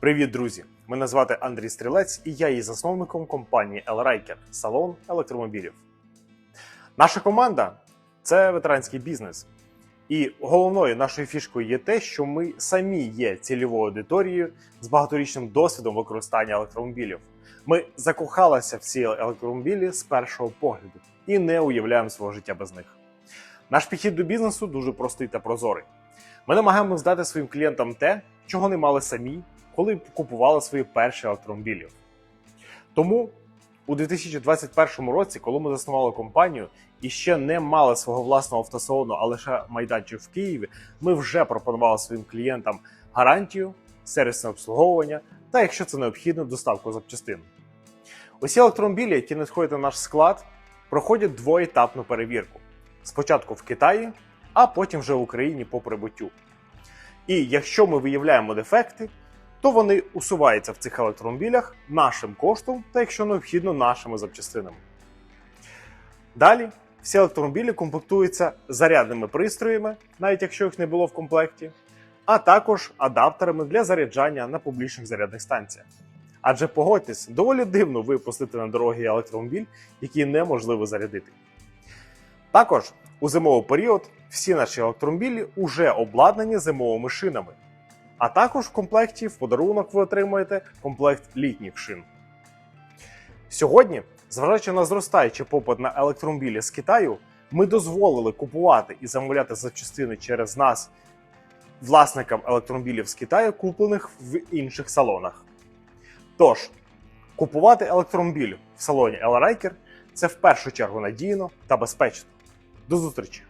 Привіт, друзі! Мене звати Андрій Стрілець, і я є засновником компанії L-Riker – салон електромобілів. Наша команда це ветеранський бізнес. І головною нашою фішкою є те, що ми самі є цільовою аудиторією з багаторічним досвідом використання електромобілів. Ми закохалися в ці електромобілі з першого погляду і не уявляємо свого життя без них. Наш підхід до бізнесу дуже простий та прозорий. Ми намагаємося здати своїм клієнтам те, чого не мали самі, коли купували свої перші електромобілі. Тому у 2021 році, коли ми заснували компанію і ще не мали свого власного автосалону, а лише майданчик в Києві, ми вже пропонували своїм клієнтам гарантію, сервісне обслуговування та, якщо це необхідно, доставку запчастин. Усі електромобілі, які надходять на наш склад, проходять двоетапну перевірку: спочатку в Китаї, а потім вже в Україні по прибуттю. І якщо ми виявляємо дефекти, то вони усуваються в цих електромобілях нашим коштом та, якщо необхідно, нашими запчастинами. Далі всі електромобілі комплектуються зарядними пристроями, навіть якщо їх не було в комплекті, а також адаптерами для заряджання на публічних зарядних станціях. Адже погодьтесь, доволі дивно випустити на дороги електромобіль, який неможливо зарядити. Також у зимовий період всі наші електромобілі вже обладнані зимовими шинами. А також в комплекті в подарунок ви отримаєте комплект літніх шин. Сьогодні, зважаючи на зростаючий попит на електромобілі з Китаю, ми дозволили купувати і замовляти запчастини через нас власникам електромобілів з Китаю, куплених в інших салонах. Тож, купувати електромобіль в салоні L-Riker – це в першу чергу надійно та безпечно. До зустрічі!